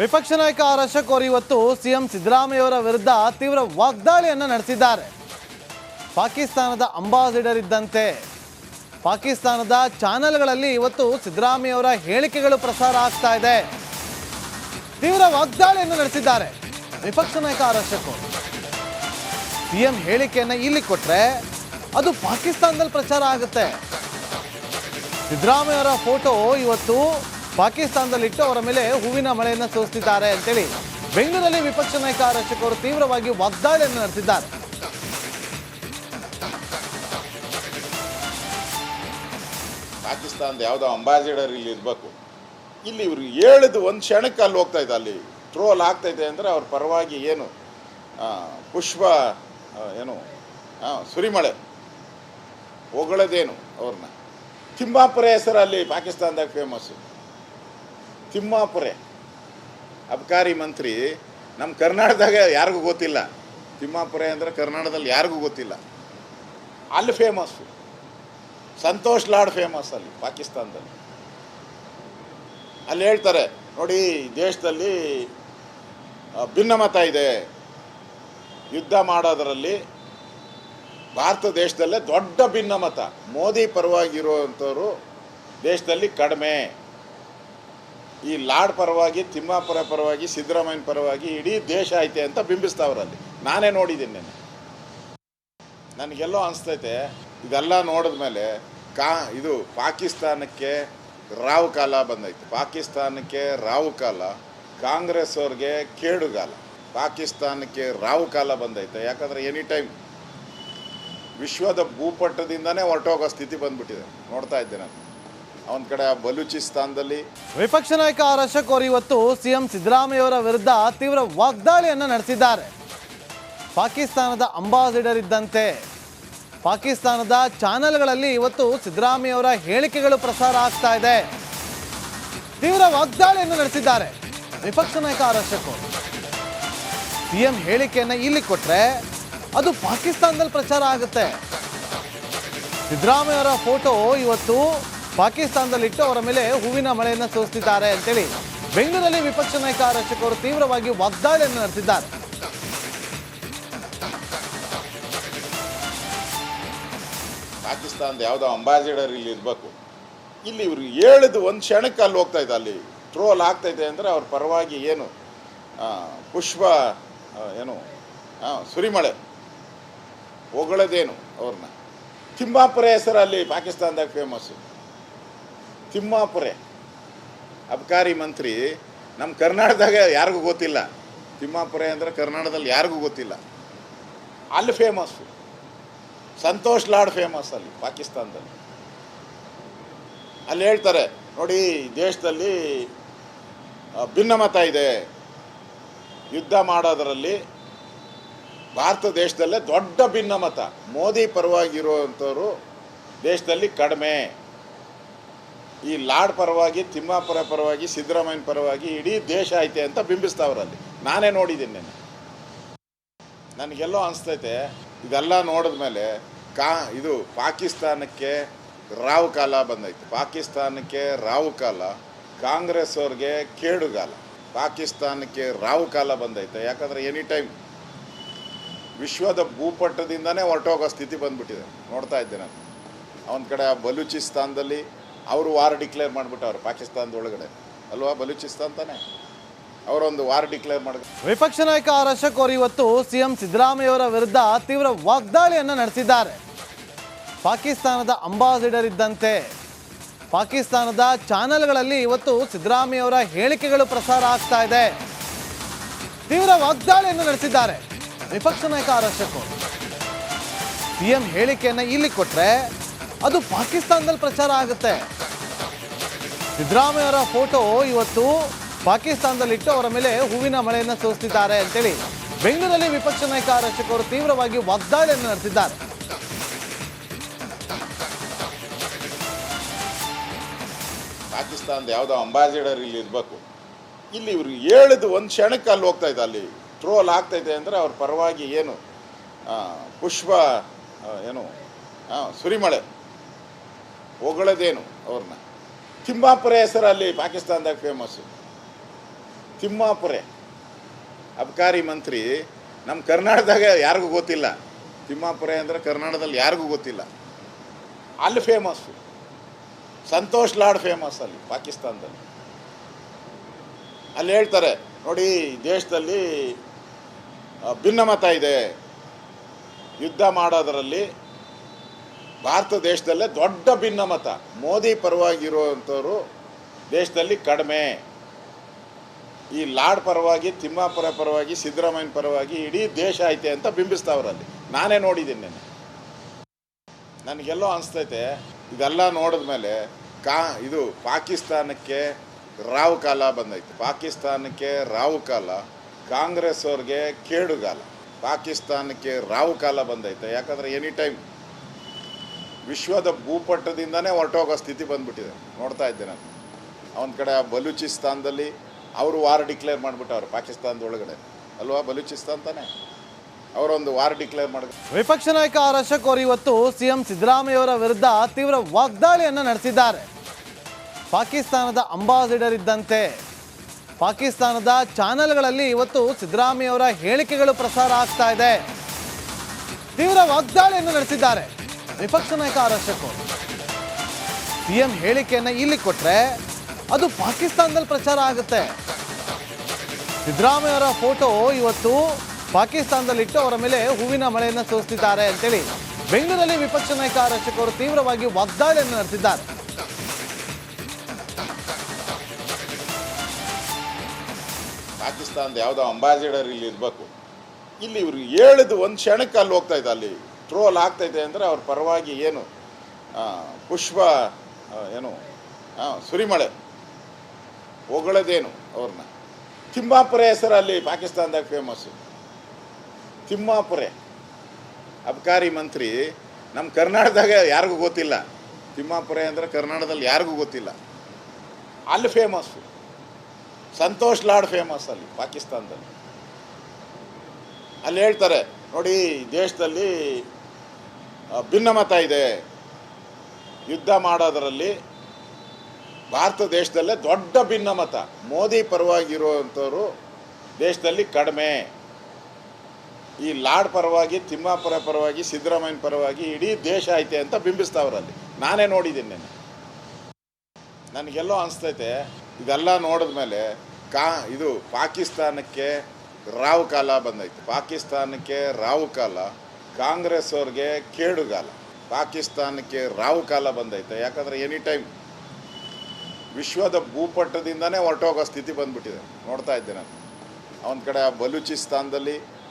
ವಿಪಕ್ಷ ನಾಯಕ ಆರ್ ಅಶೋಕ್ ಅವರು ಇವತ್ತು ಸಿಎಂ ಸಿದ್ದರಾಮಯ್ಯವರ ವಿರುದ್ಧ ತೀವ್ರ ವಾಗ್ದಾಳಿಯನ್ನು ನಡೆಸಿದ್ದಾರೆ. ಪಾಕಿಸ್ತಾನದ ಅಂಬಾಸಿಡರ್ ಇದ್ದಂತೆ ಪಾಕಿಸ್ತಾನದ ಚಾನೆಲ್ಗಳಲ್ಲಿ ಇವತ್ತು ಸಿದ್ದರಾಮಯ್ಯವರ ಹೇಳಿಕೆಗಳು ಪ್ರಸಾರ ಆಗ್ತಾ ಇದೆ. ತೀವ್ರ ವಾಗ್ದಾಳಿಯನ್ನು ನಡೆಸಿದ್ದಾರೆ ವಿಪಕ್ಷ ನಾಯಕ ಆರ್ ಅಶೋಕ್ ಸಿಎಂ ಹೇಳಿಕೆಯನ್ನು ಇಲ್ಲಿ ಕೊಟ್ಟರೆ ಅದು ಪಾಕಿಸ್ತಾನದಲ್ಲಿ ಪ್ರಚಾರ ಆಗುತ್ತೆ. ಸಿದ್ದರಾಮಯ್ಯವರ ಫೋಟೋ ಇವತ್ತು ಪಾಕಿಸ್ತಾನದಲ್ಲಿಟ್ಟು ಅವರ ಮೇಲೆ ಹೂವಿನ ಮಳೆಯನ್ನು ಸುರಿಸ್ತಿದ್ದಾರೆ ಅಂತೇಳಿ ಬೆಂಗಳೂರಲ್ಲಿ ವಿಪಕ್ಷ ನಾಯಕ ತೀವ್ರವಾಗಿ ವಾಗ್ದಾಳಿಯನ್ನು ನಡೆಸಿದ್ದಾರೆ. ಪಾಕಿಸ್ತಾನದ ಯಾವುದೋ ಅಂಬಾಸಿಡರ್ ಇಲ್ಲಿ ಇರಬೇಕು. ಇಲ್ಲಿ ಇವರು ಹೇಳಿದ ಒಂದು ಕ್ಷಣಕ್ಕೆ ಅಲ್ಲಿ ಹೋಗ್ತಾ ಇದೆ ಅಲ್ಲಿ ಟ್ರೋಲ್ ಆಗ್ತೈತೆ ಅಂದರೆ ಅವ್ರ ಪರವಾಗಿ ಏನು ಪುಷ್ಪ ಏನು ಸುರಿಮಳೆ ಹೊಗಳದೇನು ಅವ್ರನ್ನ. ತಿಂಬಾಪುರ ಹೆಸರು ಅಲ್ಲಿ ಪಾಕಿಸ್ತಾನದಾಗ ಫೇಮಸ್ಸು ತಿಮ್ಮಾಪುರೆ. ಅಬಕಾರಿ ಮಂತ್ರಿ ನಮ್ಮ ಕರ್ನಾಟಕದಾಗ ಯಾರಿಗೂ ಗೊತ್ತಿಲ್ಲ. ತಿಮ್ಮಾಪುರೆ ಅಂದರೆ ಕರ್ನಾಟಕದಲ್ಲಿ ಯಾರಿಗೂ ಗೊತ್ತಿಲ್ಲ. ಅಲ್ಲಿ ಫೇಮಸ್ಸು ಸಂತೋಷ್ ಲಾಡ್ ಫೇಮಸ್ ಅಲ್ಲಿ, ಪಾಕಿಸ್ತಾನದಲ್ಲಿ. ಅಲ್ಲಿ ಹೇಳ್ತಾರೆ, ನೋಡಿ, ದೇಶದಲ್ಲಿ ಭಿನ್ನಮತ ಇದೆ. ಯುದ್ಧ ಮಾಡೋದರಲ್ಲಿ ಭಾರತ ದೇಶದಲ್ಲೇ ದೊಡ್ಡ ಭಿನ್ನಮತ. ಮೋದಿ ಪರವಾಗಿರುವಂಥವ್ರು ದೇಶದಲ್ಲಿ ಕಡಿಮೆ. ಈ ಲಾಡ್ ಪರವಾಗಿ, ತಿಮ್ಮಾಪುರ ಪರವಾಗಿ ಸಿದ್ದರಾಮಯ್ಯನ ಪರವಾಗಿ ಇಡೀ ದೇಶ ಐತೆ ಅಂತ ಬಿಂಬಿಸ್ತಾವ್ರಲ್ಲಿ. ನಾನೇ ನೋಡಿದ್ದೀನಿ ನಿನ್ನೆ. ನನಗೆಲ್ಲೋ ಅನಿಸ್ತೈತೆ, ಇದೆಲ್ಲ ನೋಡಿದ್ಮೇಲೆ ಕಾ, ಇದು ಪಾಕಿಸ್ತಾನಕ್ಕೆ ರಾವು ಕಾಲ ಬಂದೈತೆ. ಪಾಕಿಸ್ತಾನಕ್ಕೆ ರಾವು ಕಾಲ, ಕಾಂಗ್ರೆಸ್ ಅವ್ರಿಗೆ ಕೇಡುಗಾಲ ಪಾಕಿಸ್ತಾನಕ್ಕೆ ರಾವು ಕಾಲ ಬಂದೈತೆ. ಯಾಕಂದರೆ ಎನಿ ಟೈಮ್ ವಿಶ್ವದ ಭೂಪಟ್ಟದಿಂದನೇ ಹೊರಟೋಗೋ ಸ್ಥಿತಿ ಬಂದ್ಬಿಟ್ಟಿದೆ. ನೋಡ್ತಾ ಇದ್ದೆ ನಾನು. ಅವನ ಕಡೆ ಬಲೂಚಿಸ್ತಾನದಲ್ಲಿ ವಿಪಕ್ಷ ನಾಯಕ ಆರ್ ಅಶೋಕ್ ಇವತ್ತು ಸಿಎಂ ಸಿದ್ದರಾಮಯ್ಯವರ ವಿರುದ್ಧ ತೀವ್ರ ವಾಗ್ದಾಳಿಯನ್ನು ನಡೆಸಿದ್ದಾರೆ. ಪಾಕಿಸ್ತಾನದ ಅಂಬಾಸಿಡರ್ ಇದ್ದಂತೆ ಪಾಕಿಸ್ತಾನದ ಚಾನೆಲ್ಗಳಲ್ಲಿ ಇವತ್ತು ಸಿದ್ದರಾಮಯ್ಯವರ ಹೇಳಿಕೆಗಳು ಪ್ರಸಾರ ಆಗ್ತಾ ಇದೆ. ತೀವ್ರ ವಾಗ್ದಾಳಿಯನ್ನು ನಡೆಸಿದ್ದಾರೆ ವಿಪಕ್ಷ ನಾಯಕ ಆರ್ ಅಶೋಕ್ ಅವರು. ಸಿಎಂ ಹೇಳಿಕೆಯನ್ನು ಇಲ್ಲಿ ಕೊಟ್ಟರೆ ಅದು ಪಾಕಿಸ್ತಾನದಲ್ಲಿ ಪ್ರಚಾರ ಆಗುತ್ತೆ. ಸಿದ್ದರಾಮಯ್ಯವರ ಫೋಟೋ ಇವತ್ತು ಪಾಕಿಸ್ತಾನದಲ್ಲಿಟ್ಟು ಅವರ ಮೇಲೆ ಹೂವಿನ ಮಳೆಯನ್ನು ಸುರಿಸ್ತಿದ್ದಾರೆ ಅಂತೇಳಿ ಬೆಂಗಳೂರಲ್ಲಿ ವಿಪಕ್ಷ ನಾಯಕ ತೀವ್ರವಾಗಿ ವಾಗ್ದಾಳಿಯನ್ನು ನಡೆಸಿದ್ದಾರೆ. ಪಾಕಿಸ್ತಾನದ ಯಾವುದೋ ಅಂಬಾಸಿಡರ್ ಇಲ್ಲಿ ಇರಬೇಕು. ಇಲ್ಲಿ ಇವರು ಹೇಳಿದ ಒಂದು ಕ್ಷಣಕ್ಕೆ ಅಲ್ಲಿ ಹೋಗ್ತಾ ಇದೆ ಅಲ್ಲಿ ಟ್ರೋಲ್ ಇದೆ ಅಂದರೆ ಅವ್ರ ಪರವಾಗಿ ಏನು ಪುಷ್ಪ ಏನು ಸುರಿಮಳೆ ಹೊಗಳದೇನು ಅವ್ರನ್ನ. ತಿಂಬಾಪುರ ಹೆಸರು ಅಲ್ಲಿ ಪಾಕಿಸ್ತಾನದಾಗ ಫೇಮಸ್ಸು ತಿಮ್ಮಾಪುರೆ. ಅಬಕಾರಿ ಮಂತ್ರಿ ನಮ್ಮ ಕರ್ನಾಟಕದಾಗ ಯಾರಿಗೂ ಗೊತ್ತಿಲ್ಲ. ತಿಮ್ಮಾಪುರೆ ಅಂದರೆ ಕರ್ನಾಟಕದಲ್ಲಿ ಯಾರಿಗೂ ಗೊತ್ತಿಲ್ಲ. ಅಲ್ಲಿ ಫೇಮಸ್ಸು ಸಂತೋಷ್ ಲಾಡ್ ಫೇಮಸ್ ಅಲ್ಲಿ, ಪಾಕಿಸ್ತಾನದಲ್ಲಿ. ಅಲ್ಲಿ ಹೇಳ್ತಾರೆ, ನೋಡಿ, ದೇಶದಲ್ಲಿ ಭಿನ್ನಮತ ಇದೆ. ಯುದ್ಧ ಮಾಡೋದರಲ್ಲಿ ಭಾರತ ದೇಶದಲ್ಲೇ ದೊಡ್ಡ ಭಿನ್ನಮತ. ಮೋದಿ ಪರವಾಗಿರುವಂಥವ್ರು ದೇಶದಲ್ಲಿ ಕಡಿಮೆ. ಈ ಲಾಡ್ ಪರವಾಗಿ, ತಿಮ್ಮಾಪುರ ಪರವಾಗಿ ಸಿದ್ದರಾಮಯ್ಯನ ಪರವಾಗಿ ಇಡೀ ದೇಶ ಐತೆ ಅಂತ ಬಿಂಬಿಸ್ತಾವ್ರಲ್ಲಿ. ನಾನೇ ನೋಡಿದ್ದೀನಿ ನಿನ್ನೆ. ನನಗೆಲ್ಲೋ ಅನಿಸ್ತೈತೆ, ಇದೆಲ್ಲ ನೋಡಿದ್ಮೇಲೆ ಕಾ, ಇದು ಪಾಕಿಸ್ತಾನಕ್ಕೆ ರಾವು ಕಾಲ ಬಂದೈತೆ. ಪಾಕಿಸ್ತಾನಕ್ಕೆ ರಾವು ಕಾಲ, ಕಾಂಗ್ರೆಸ್ ಅವ್ರಿಗೆ ಕೇಡುಗಾಲ ಪಾಕಿಸ್ತಾನಕ್ಕೆ ರಾವು ಕಾಲ ಬಂದೈತೆ. ಯಾಕಂದರೆ ಎನಿ ಟೈಮ್ ವಿಶ್ವದ ಭೂಪಟ್ಟದಿಂದನೇ ಹೊರಟೋಗೋ ಸ್ಥಿತಿ ಬಂದ್ಬಿಟ್ಟಿದೆ. ನೋಡ್ತಾ ಇದ್ದೆ ನಾನು. ಅವನ ಕಡೆ ಆ ಬಲೂಚಿಸ್ತಾನದಲ್ಲಿ ಅವರು ವಾರ್ ಡಿಕ್ಲೇರ್ ಮಾಡಿಬಿಟ್ಟವ್ರು ಪಾಕಿಸ್ತಾನದ ಒಳಗಡೆ ಅಲ್ವಾ? ಬಲೂಚಿಸ್ತಾನ್ ತಾನೆ. ಅವರೊಂದು ವಾರ್ ಡಿಕ್ಲೇರ್ ಮಾಡಿದ್ರು. ವಿಪಕ್ಷ ನಾಯಕ ಆರ್ ಅಶೋಕ್ ಅವರು ಇವತ್ತು ಸಿಎಂ ಸಿದ್ದರಾಮಯ್ಯವರ ವಿರುದ್ಧ ತೀವ್ರ ವಾಗ್ದಾಳಿಯನ್ನು ನಡೆಸಿದ್ದಾರೆ. ಪಾಕಿಸ್ತಾನದ ಅಂಬಾಸಿಡರ್ ಇದ್ದಂತೆ. ಪಾಕಿಸ್ತಾನದ ಚಾನೆಲ್ಗಳಲ್ಲಿ ಇವತ್ತು ಸಿದ್ದರಾಮಯ್ಯವರ ಹೇಳಿಕೆಗಳು ಪ್ರಸಾರ ಆಗ್ತಾ ಇದೆ. ತೀವ್ರ ವಾಗ್ದಾಳಿಯನ್ನು ನಡೆಸಿದ್ದಾರೆ ವಿಪಕ್ಷ ನಾಯಕ ಆರ್ ಅಶೋಕ್ ಅವರು. ಸಿಎಂ ಹೇಳಿಕೆಯನ್ನು ಇಲ್ಲಿ ಕೊಟ್ರೆ ಅದು ಪಾಕಿಸ್ತಾನದಲ್ಲಿ ಪ್ರಚಾರ ಆಗುತ್ತೆ. ಸಿದ್ದರಾಮಯ್ಯವರ ಫೋಟೋ ಇವತ್ತು ಪಾಕಿಸ್ತಾನದಲ್ಲಿಟ್ಟು ಅವರ ಮೇಲೆ ಹೂವಿನ ಮಳೆಯನ್ನು ಸುರಿಸ್ತಿದ್ದಾರೆ ಅಂತೇಳಿ. ಬೆಂಗಳೂರಲ್ಲಿ ವಿಪಕ್ಷ ನಾಯಕ ಆರ್ ತೀವ್ರವಾಗಿ ವಾಗ್ದಾಳಿಯನ್ನು ನಡೆಸಿದ್ದಾರೆ. ಪಾಕಿಸ್ತಾನದ ಯಾವುದೋ ಅಂಬಾಸಿಡರ್ ಇಲ್ಲಿ ಇರಬೇಕು. ಇಲ್ಲಿ ಇವರು ಹೇಳಿದ ಒಂದು ಕ್ಷಣಕ್ಕೆ ಅಲ್ಲಿ ಹೋಗ್ತಾ ಇದೆ ಅಲ್ಲಿ ಟ್ರೋಲ್ ಆಗ್ತೈತೆ ಅಂದರೆ ಅವ್ರ ಪರವಾಗಿ ಏನು ಪುಷ್ಪ ಏನು ಸುರಿಮಳೆ. ಹೊಗಳದೇನು ಅವ್ರನ್ನ. ತಿಮ್ಮಾಪುರ ಹೆಸರು ಅಲ್ಲಿ ಪಾಕಿಸ್ತಾನದಾಗ ಫೇಮಸ್ಸು ತಿಮ್ಮಾಪುರೆ. ಅಬಕಾರಿ ಮಂತ್ರಿ ನಮ್ಮ ಕರ್ನಾಟಕದಾಗ ಯಾರಿಗೂ ಗೊತ್ತಿಲ್ಲ. ತಿಮ್ಮಾಪುರೆ ಅಂದರೆ ಕರ್ನಾಟಕದಲ್ಲಿ ಯಾರಿಗೂ ಗೊತ್ತಿಲ್ಲ. ಅಲ್ಲಿ ಫೇಮಸ್ಸು ಸಂತೋಷ್ ಲಾಡ್ ಫೇಮಸ್ ಅಲ್ಲಿ, ಪಾಕಿಸ್ತಾನದಲ್ಲಿ. ಅಲ್ಲಿ ಹೇಳ್ತಾರೆ, ನೋಡಿ, ದೇಶದಲ್ಲಿ ಭಿನ್ನಮತ ಇದೆ. ಯುದ್ಧ ಮಾಡೋದರಲ್ಲಿ ಭಾರತ ದೇಶದಲ್ಲೇ ದೊಡ್ಡ ಭಿನ್ನಮತ. ಮೋದಿ ಪರವಾಗಿರುವಂಥವ್ರು ದೇಶದಲ್ಲಿ ಕಡಿಮೆ. ಈ ಲಾಡ್ ಪರವಾಗಿ, ತಿಮ್ಮಾಪುರ ಪರವಾಗಿ ಸಿದ್ದರಾಮಯ್ಯನ ಪರವಾಗಿ ಇಡೀ ದೇಶ ಐತೆ ಅಂತ ಬಿಂಬಿಸ್ತಾವ್ರಲ್ಲಿ ನಾನೇ ನೋಡಿದ್ದೀನಿ ನೆನ್ನೆ. ನನಗೆಲ್ಲೋ ಅನಿಸ್ತೈತೆ, ಇದೆಲ್ಲ ನೋಡಿದ್ಮೇಲೆ ಕಾ, ಇದು ಪಾಕಿಸ್ತಾನಕ್ಕೆ ರಾವು ಕಾಲ ಬಂದೈತೆ. ಪಾಕಿಸ್ತಾನಕ್ಕೆ ರಾವು ಕಾಲ ಕಾಂಗ್ರೆಸ್ ಅವ್ರಿಗೆ ಕೇಡುಗಾಲ. ಪಾಕಿಸ್ತಾನಕ್ಕೆ ರಾವು ಕಾಲ ಬಂದೈತೆ. ಯಾಕಂದರೆ ಎನಿ ಟೈಮ್ ವಿಶ್ವದ ಭೂಪಟ್ಟದಿಂದನೇ ಹೊರಟೋಗೋ ಸ್ಥಿತಿ ಬಂದ್ಬಿಟ್ಟಿದೆ. ನೋಡ್ತಾ ಇದ್ದೆ ನಾನು. ಅವನ ಕಡೆ ಆ ಬಲೂಚಿಸ್ತಾನದಲ್ಲಿ ಅವರು ವಾರ್ ಡಿಕ್ಲೇರ್ ಮಾಡಿಬಿಟ್ಟವ್ರು ಪಾಕಿಸ್ತಾನದ ಒಳಗಡೆ ಅಲ್ವಾ? ಬಲೂಚಿಸ್ತಾನ್ ತಾನೆ. ಅವರೊಂದು ವಾರ್ ಡಿಕ್ಲೇರ್ ಮಾಡಿ ವಿಪಕ್ಷ ನಾಯಕ ಆರ್ ಅಶೋಕ್ ಅವರು ಇವತ್ತು ಸಿಎಂ ಸಿದ್ದರಾಮಯ್ಯವರ ವಿರುದ್ಧ ತೀವ್ರ ವಾಗ್ದಾಳಿಯನ್ನು ನಡೆಸಿದ್ದಾರೆ. ಪಾಕಿಸ್ತಾನದ ಅಂಬಾಸಿಡರ್ ಇದ್ದಂತೆ ಪಾಕಿಸ್ತಾನದ ಚಾನೆಲ್ಗಳಲ್ಲಿ ಇವತ್ತು ಸಿದ್ದರಾಮಯ್ಯವರ ಹೇಳಿಕೆಗಳು ಪ್ರಸಾರ ಆಗ್ತಾ ಇದೆ. ತೀವ್ರ ವಾಗ್ದಾಳಿಯನ್ನು ನಡೆಸಿದ್ದಾರೆ. ವಿಪಕ್ಷ ನಾಯಕ ಆರ್ ಅಶೋಕ್ ಅವರು ಸಿಎಂ ಹೇಳಿಕೆಯನ್ನ ಇಲ್ಲಿ ಕೊಟ್ರೆ ಅದು ಪಾಕಿಸ್ತಾನದಲ್ಲಿ ಪ್ರಚಾರ ಆಗುತ್ತೆ. ಸಿದ್ದರಾಮಯ್ಯವರ ಫೋಟೋ ಇವತ್ತು ಪಾಕಿಸ್ತಾನದಲ್ಲಿಟ್ಟು ಅವರ ಮೇಲೆ ಹೂವಿನ ಮಳೆಯನ್ನು ಸೋಸ್ತಿದ್ದಾರೆ ಅಂತೇಳಿ ಬೆಂಗಳೂರಲ್ಲಿ ವಿಪಕ್ಷ ನಾಯಕ ಆರ್ ಅಶೋಕ್ ಅವರು ತೀವ್ರವಾಗಿ ವಾಗ್ದಾಳಿಯನ್ನು ನಡೆಸಿದ್ದಾರೆ. ಪಾಕಿಸ್ತಾನದ ಯಾವುದೋ ಅಂಬಾಸಿಡರ್ ಇಲ್ಲಿ ಇರಬೇಕು. ಇಲ್ಲಿ ಇವರು ಹೇಳಿದ ಒಂದು ಕ್ಷಣಕ್ಕೆ ಅಲ್ಲಿ ಹೋಗ್ತಾ ಇದ್ದ ಅಲ್ಲಿ. ಟ್ರೋಲ್ ಆಗ್ತೈತೆ ಅಂದರೆ ಅವ್ರ ಪರವಾಗಿ ಏನು ಪುಷ್ಪ ಏನು ಸುರಿಮಳೆ ಹೊಗಳದೇನು ಅವ್ರನ್ನ. ತಿಮ್ಮಾಪುರ ಹೆಸರು ಅಲ್ಲಿ ಪಾಕಿಸ್ತಾನದಾಗ ಫೇಮಸ್ಸು ತಿಮ್ಮಾಪುರೆ. ಅಬಕಾರಿ ಮಂತ್ರಿ ನಮ್ಮ ಕರ್ನಾಟಕದಾಗ ಯಾರಿಗೂ ಗೊತ್ತಿಲ್ಲ. ತಿಮ್ಮಾಪುರೆ ಅಂದರೆ ಕರ್ನಾಟಕದಲ್ಲಿ ಯಾರಿಗೂ ಗೊತ್ತಿಲ್ಲ. ಅಲ್ಲಿ ಫೇಮಸ್ಸು ಸಂತೋಷ್ ಲಾಡ್ ಫೇಮಸ್ ಅಲ್ಲಿ ಪಾಕಿಸ್ತಾನದಲ್ಲಿ. ಅಲ್ಲಿ ಹೇಳ್ತಾರೆ, ನೋಡಿ, ದೇಶದಲ್ಲಿ ಭಿನ್ನಮತ ಇದೆ. ಯುದ್ಧ ಮಾಡೋದರಲ್ಲಿ ಭಾರತ ದೇಶದಲ್ಲೇ ದೊಡ್ಡ ಭಿನ್ನಮತ. ಮೋದಿ ಪರವಾಗಿರುವಂಥವರು ದೇಶದಲ್ಲಿ ಕಡಿಮೆ. ಈ ಲಾಡ್ ಪರವಾಗಿ, ತಿಮ್ಮಾಪುರ ಪರವಾಗಿ ಸಿದ್ದರಾಮಯ್ಯನ ಪರವಾಗಿ ಇಡೀ ದೇಶ ಐತೆ ಅಂತ ಬಿಂಬಿಸ್ತಾವ್ರಲ್ಲಿ. ನಾನೇ ನೋಡಿದ್ದೀನಿ ನೆನ್ನೆ. ನನಗೆಲ್ಲೋ ಅನಿಸ್ತೈತೆ, ಇದೆಲ್ಲ ನೋಡಿದ್ಮೇಲೆ ಕಾ, ಇದು ಪಾಕಿಸ್ತಾನಕ್ಕೆ ರಾವು ಕಾಲ ಬಂದೈತೆ. ಪಾಕಿಸ್ತಾನಕ್ಕೆ ರಾವು ಕಾಲ ಕಾಂಗ್ರೆಸ್ ಅವ್ರಿಗೆ ಕೇಡುಗಾಲ. ಪಾಕಿಸ್ತಾನಕ್ಕೆ ರಾವು ಕಾಲ ಬಂದೈತೆ. ಯಾಕಂದರೆ ಎನಿ ಟೈಮ್ ವಿಶ್ವದ ಭೂಪಟ್ಟದಿಂದನೇ ಹೊರಟೋಗೋ ಸ್ಥಿತಿ ಬಂದ್ಬಿಟ್ಟಿದೆ. ನೋಡ್ತಾ ಇದ್ದೆ ನಾನು. ಅವನ ಕಡೆ ಆ ಬಲೂಚಿಸ್ತಾನದಲ್ಲಿ